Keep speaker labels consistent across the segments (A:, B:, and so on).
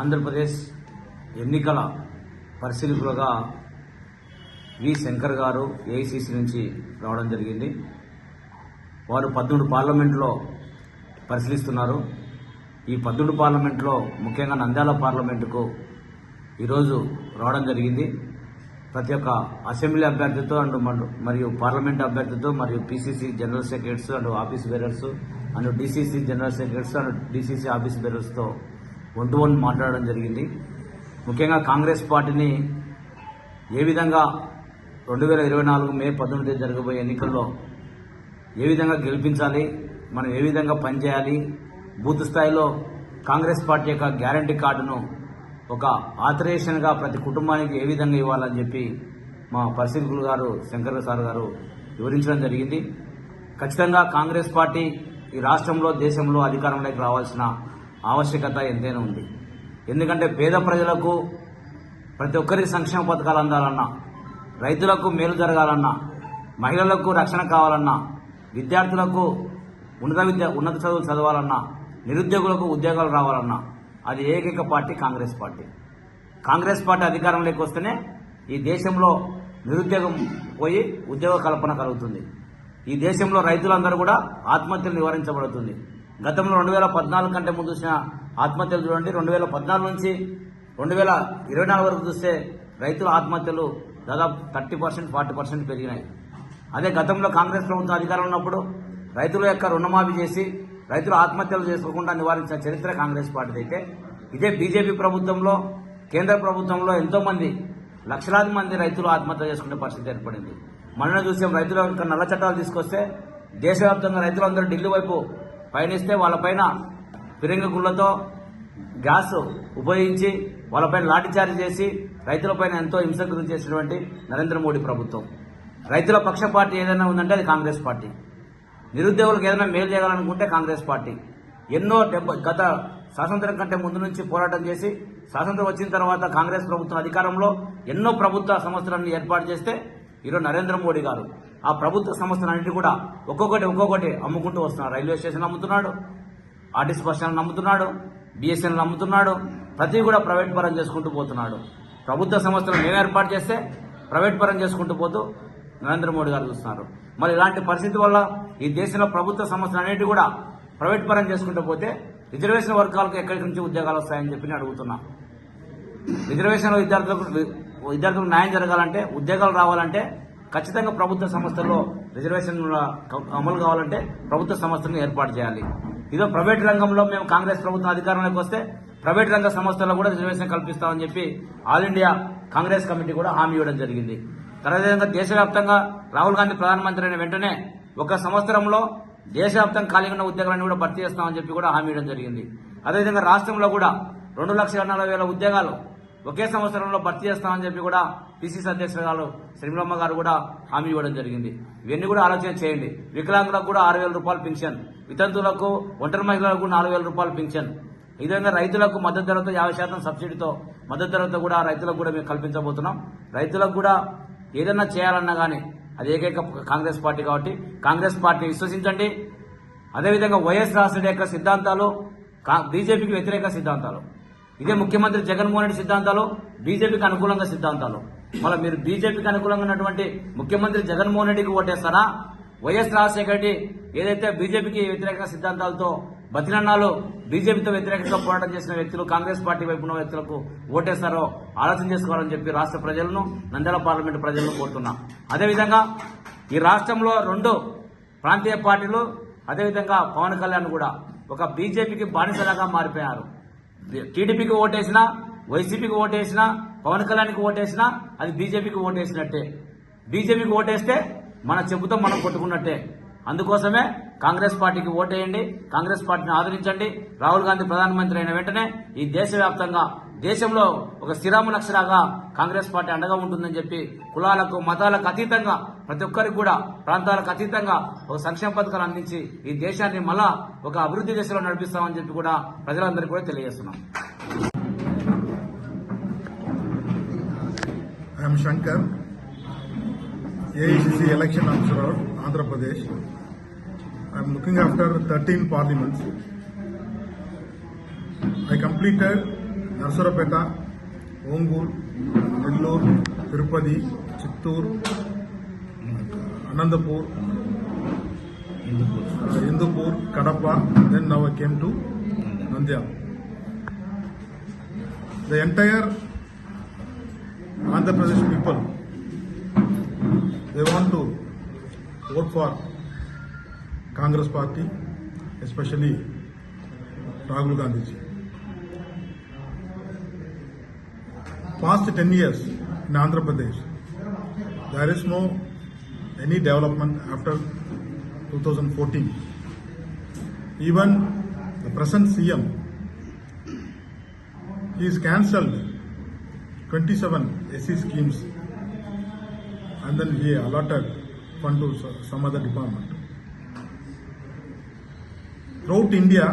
A: ఆంధ్రప్రదేశ్ ఎన్నికల పరిశీలకులుగా వి. శంకర్ గారు ఏఐసిసి నుంచి రావడం జరిగింది. వారు పద్మూడు పార్లమెంట్లో పరిశీలిస్తున్నారు. ఈ పద్మూడు పార్లమెంట్లో ముఖ్యంగా నంద్యాల పార్లమెంటుకు ఈరోజు రావడం జరిగింది. ప్రతి ఒక్క అసెంబ్లీ అభ్యర్థితో అండ్ మరియు పార్లమెంట్ అభ్యర్థితో మరియు PCC general secretaries and office bearers and DCC general secretaries and DCC office బేరర్స్తో one to one మాట్లాడడం జరిగింది. ముఖ్యంగా కాంగ్రెస్ పార్టీని ఏ విధంగా రెండు వేల ఇరవై నాలుగు మే పద్దెనిమిది జరగబోయే ఎన్నికల్లో ఏ విధంగా గెలిపించాలి మనం ఏ విధంగా పనిచేయాలి బూత్ స్థాయిలో కాంగ్రెస్ పార్టీ యొక్క గ్యారంటీ కార్డును ఒక ఆథరేషన్గా ప్రతి కుటుంబానికి ఏ విధంగా ఇవ్వాలని చెప్పి మా పరిశీలకులు గారు శంకర్ సార్ గారు వివరించడం జరిగింది. ఖచ్చితంగా కాంగ్రెస్ పార్టీ ఈ రాష్ట్రంలో దేశంలో అధికారంలోకి రావాల్సిన ఆవశ్యకత ఎంతైనా ఉంది. ఎందుకంటే పేద ప్రజలకు ప్రతి ఒక్కరికి సంక్షేమ పథకాలు అందాలన్నా రైతులకు మేలు జరగాలన్నా మహిళలకు రక్షణ కావాలన్నా విద్యార్థులకు ఉన్నత విద్య ఉన్నత చదువులు చదవాలన్నా నిరుద్యోగులకు ఉద్యోగాలు రావాలన్నా అది ఏకైక party Congress party. Congress party అధికారంలోకి వస్తేనే ఈ దేశంలో నిరుద్యోగం పోయి ఉద్యోగ కల్పన కలుగుతుంది. ఈ దేశంలో రైతులందరూ కూడా ఆత్మహత్యలు నివారించబడుతుంది. గతంలో రెండు వేల పద్నాలుగు కంటే ముందు చూసిన ఆత్మహత్యలు చూడండి. రెండు వేల పద్నాలుగు నుంచి రెండు వేల ఇరవై నాలుగు వరకు చూస్తే రైతుల ఆత్మహత్యలు దాదాపు థర్టీ పర్సెంట్ ఫార్టీ పర్సెంట్ పెరిగినాయి. అదే గతంలో కాంగ్రెస్ ప్రభుత్వం అధికారంలో ఉన్నప్పుడు రైతుల యొక్క రుణమాఫీ చేసి రైతులు ఆత్మహత్యలు చేసుకోకుండా నివారించిన చరిత్ర కాంగ్రెస్ పార్టీ అయితే ఇదే బీజేపీ ప్రభుత్వంలో కేంద్ర ప్రభుత్వంలో ఎంతోమంది లక్షలాది మంది రైతులు ఆత్మహత్య చేసుకునే పరిస్థితి ఏర్పడింది. మొన్న చూసాం రైతుల యొక్క నల్ల చట్టాలు తీసుకొస్తే దేశవ్యాప్తంగా రైతులందరూ ఢిల్లీ వైపు పయనిస్తే వాళ్ళపైన ఫిరంగి గుళ్ళతో గ్యాస్ ఉపయోగించి వాళ్ళపైన లాఠీచార్జ్ చేసి రైతులపైన ఎంతో హింసకు గురి చేసినటువంటి నరేంద్ర మోడీ ప్రభుత్వం. రైతుల పక్ష పార్టీ ఏదైనా ఉందంటే అది కాంగ్రెస్ పార్టీ. నిరుద్యోగులకు ఏదైనా మేలు చేయాలనుకుంటే కాంగ్రెస్ పార్టీ. ఎన్నో డెబ్బై గత స్వాతంత్రం కంటే ముందు నుంచి పోరాటం చేసి స్వాతంత్రం వచ్చిన తర్వాత కాంగ్రెస్ ప్రభుత్వం అధికారంలో ఎన్నో ప్రభుత్వ సంస్థలను ఏర్పాటు చేస్తే ఈరోజు నరేంద్ర మోడీ గారు ఆ ప్రభుత్వ సంస్థలన్నింటినీ కూడా ఒక్కొక్కటి ఒక్కొక్కటి అమ్ముకుంటూ వస్తున్నాడు రైల్వే స్టేషన్ అమ్ముతున్నాడు ఆర్టీసీ బస్ స్టాండ్ అమ్ముతున్నాడు బిఎస్ఎన్ఎల్ అమ్ముతున్నాడు ప్రతి కూడా ప్రైవేట్ పరం చేసుకుంటూ పోతున్నాడు. ప్రభుత్వ సంస్థలు మేము ఏర్పాటు చేస్తే ప్రైవేట్ పరం చేసుకుంటూ పోతూ నరేంద్ర మోడీ గారు చూస్తున్నారు. మరి ఇలాంటి పరిస్థితి వల్ల ఈ దేశంలో ప్రభుత్వ సంస్థలు అనేవి కూడా ప్రైవేట్ పరం చేసుకుంటూ పోతే రిజర్వేషన్ వర్గాలకు ఎక్కడి నుంచి ఉద్యోగాలు వస్తాయని చెప్పి నేను అడుగుతున్నా. రిజర్వేషన్లో విద్యార్థులకు విద్యార్థులకు న్యాయం జరగాలంటే ఉద్యోగాలు రావాలంటే ఖచ్చితంగా ప్రభుత్వ సంస్థల్లో రిజర్వేషన్ అమలు కావాలంటే ప్రభుత్వ సంస్థలను ఏర్పాటు చేయాలి. ఇదో ప్రైవేట్ రంగంలో మేము కాంగ్రెస్ ప్రభుత్వం అధికారంలోకి వస్తే ప్రైవేట్ రంగ సంస్థల్లో కూడా రిజర్వేషన్ కల్పిస్తామని చెప్పి ఆల్ ఇండియా కాంగ్రెస్ కమిటీ కూడా హామీ ఇవ్వడం జరిగింది. తర్వాత దేశవ్యాప్తంగా రాహుల్ గాంధీ ప్రధానమంత్రి అయిన వెంటనే ఒక సంవత్సరంలో దేశవ్యాప్తంగా ఖాళీగా ఉన్న ఉద్యోగాలను కూడా భర్తీ చేస్తామని చెప్పి కూడా హామీ ఇవ్వడం జరిగింది. అదేవిధంగా రాష్ట్రంలో కూడా రెండు లక్షల నలభై వేల ఉద్యోగాలు ఒకే సంవత్సరంలో భర్తీ చేస్తామని చెప్పి కూడా పిసిసి అధ్యక్షురాలు శ్రీమలమ్మ గారు కూడా హామీ ఇవ్వడం జరిగింది. ఇవన్నీ కూడా ఆలోచన చేయండి. వికలాంగులకు కూడా ఆరు వేల రూపాయలు పింఛన్. వితంతులకు ఒంటరి మహిళలకు నాలుగు వేల రూపాయలు పింఛన్. ఈ విధంగా రైతులకు మద్దతు ధరతో యాభై శాతం సబ్సిడీతో మద్దతు ధరతో కూడా రైతులకు కూడా మేము కల్పించబోతున్నాం. రైతులకు కూడా ఏదన్నా చేయాలన్నా కానీ అది ఏకైక కాంగ్రెస్ పార్టీ కాబట్టి కాంగ్రెస్ పార్టీ విశ్వసించండి. అదేవిధంగా వైఎస్ రాష్ట్ర యొక్క సిద్ధాంతాలు కా- బీజేపీకి వ్యతిరేక సిద్ధాంతాలు. ఇదే ముఖ్యమంత్రి జగన్మోహన్ రెడ్డి సిద్ధాంతాలు బీజేపీకి అనుకూలంగా సిద్ధాంతాలు. మళ్ళీ మీరు బీజేపీకి అనుకూలంగా ఉన్నటువంటి ముఖ్యమంత్రి జగన్మోహన్ రెడ్డికి ఓటేస్తారా? వైఎస్ రాజశేఖర రెడ్డి ఏదైతే బీజేపీకి వ్యతిరేక సిద్ధాంతాలతో బతినన్నాలు బీజేపీతో వ్యతిరేకంగా పోరాటం చేసిన వ్యక్తులు కాంగ్రెస్ పార్టీ వైపు ఉన్న వ్యక్తులకు ఓటేస్తారో ఆలోచన చేసుకోవాలని చెప్పి రాష్ట్ర ప్రజలను నంద్యాల పార్లమెంటు ప్రజలను కోరుతున్నా. అదేవిధంగా ఈ రాష్ట్రంలో రెండు ప్రాంతీయ పార్టీలు అదేవిధంగా పవన్ కళ్యాణ్ కూడా ఒక బీజేపీకి బానిసలాగా మారిపోయారు. టీడీపీకి ఓటేసినా వైసీపీకి ఓటేసినా పవన్ కళ్యాణ్కి ఓటేసినా అది బీజేపీకి ఓటేసినట్టే. బీజేపీకి ఓటేస్తే మన చెబుతో మనం కొట్టుకున్నట్టే. అందుకోసమే కాంగ్రెస్ పార్టీకి ఓటేయండి కాంగ్రెస్ పార్టీని ఆదరించండి. రాహుల్ గాంధీ ప్రధానమంత్రి అయిన వెంటనే ఈ దేశవ్యాప్తంగా దేశంలో ఒక స్థిరామ లక్షలాగా కాంగ్రెస్ పార్టీ అండగా ఉంటుందని చెప్పి కులాలకు మతాలకు అతీతంగా ప్రతి ఒక్కరికి కూడా ప్రాంతాలకు అతీతంగా ఒక సంక్షేమ పథకాలు అందించి ఈ దేశాన్ని మళ్ళా ఒక అభివృద్ధి దిశలో నడిపిస్తామని చెప్పి కూడా ప్రజలందరికీ కూడా తెలియజేస్తున్నాం
B: I am Shankar, AICC election officer, Andhra Pradesh. I am looking after 13 parliaments. I completed Narasaraopet Ongole Nellore Tirupati Chittoor Anantapur Hindupur Kadapa then now came to Nandyal. The entire Andhra Pradesh people they want to vote for Congress party especially Rahul Gandhiji Past 10 years in Andhra Pradesh, there is no any development after 2014. Even the present CM, he is cancelled 27 SC schemes and then he allotted fund to some other department. Throughout India,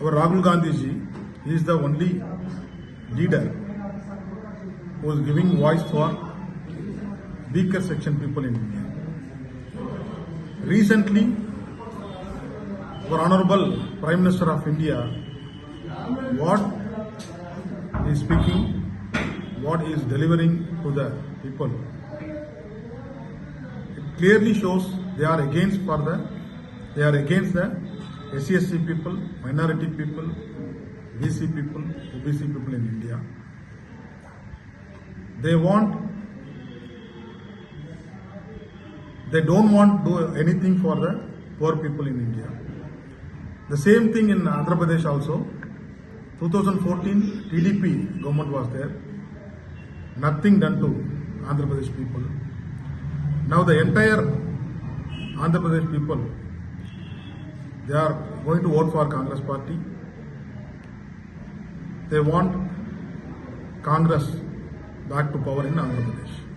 B: our Rahul Gandhi ji, he is the only leader who is giving voice for weaker section people in India. Recently, our Honorable Prime Minister of India, what he is speaking, what he is delivering to the people, it clearly shows they are against for the, they are against the SCSC people, minority people, BC people, OBC people in India. They want they don't want to do anything for the poor people in India. The same thing in Andhra Pradesh also. 2014 TDP government was there. Nothing done to Andhra Pradesh people. Now the entire Andhra Pradesh people, they are going to vote for Congress party. They want Congress back to power in Andhra Pradesh.